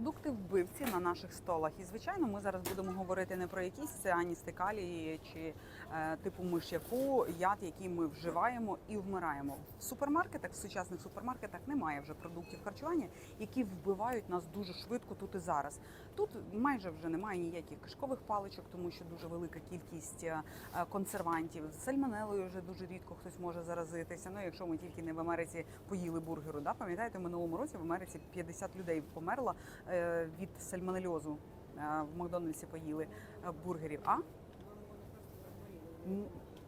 продукт продукти вбивці на наших столах. І звичайно, ми зараз будемо говорити не про якісь цианісти калії чи е, типу миш'яку, яд, який ми вживаємо і вмираємо. В супермаркетах, в сучасних супермаркетах немає вже продуктів харчування, які вбивають нас дуже швидко тут і зараз. Тут майже вже немає ніяких кишкових паличок, тому що дуже велика кількість е, е, консервантів. Сальмонелою вже дуже рідко хтось може заразитися. Ну, якщо ми тільки не в Америці поїли бургеру. Да? Пам'ятаєте, минулому році в Америці 50 людей померло е, від сальмонельозу. Е, В Макдональдсі поїли е, бургерів. А?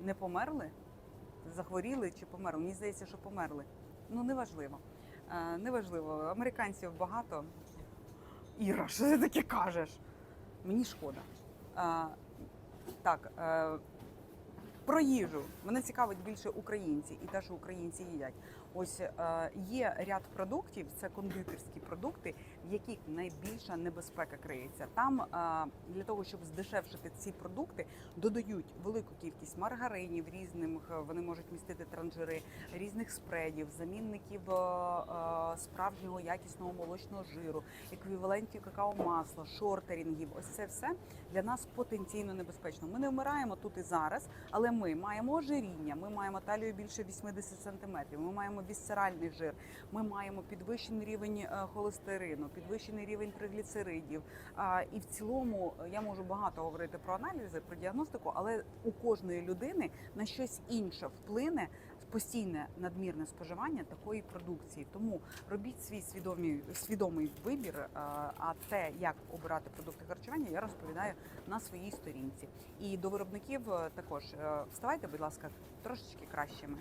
Не померли? Захворіли чи померли? Мені здається, що померли. Ну, неважливо. Е, Неважливо. Американців багато. Іра, що ти таке кажеш? Мені шкода. Так, про їжу. Мене цікавить більше українці і те, що українці їдять. Ось е, є ряд продуктів, це кондитерські продукти, в яких найбільша небезпека криється. Там е, для того, щоб здешевшити ці продукти, додають велику кількість маргаринів різних, е, вони можуть містити транжири, різних спредів, замінників справжнього якісного молочного жиру, еквівалентів какао-масла, шортерінгів. Ось це все для нас потенційно небезпечно. Ми не вмираємо тут і зараз, але ми маємо ожиріння, ми маємо талію більше 80 сантиметрів, ми маємо вісцеральний жир, ми маємо підвищений рівень е, холестерину, підвищений рівень тригліцеридів. І в цілому е, я можу багато говорити про аналізи, про діагностику, але у кожної людини на щось інше вплине постійне надмірне споживання такої продукції. Тому робіть свій свідомий, свідомий вибір. е, А те, як обирати продукти харчування, я розповідаю на своїй сторінці. І до виробників е, також е, вставайте, будь ласка, трошечки кращими.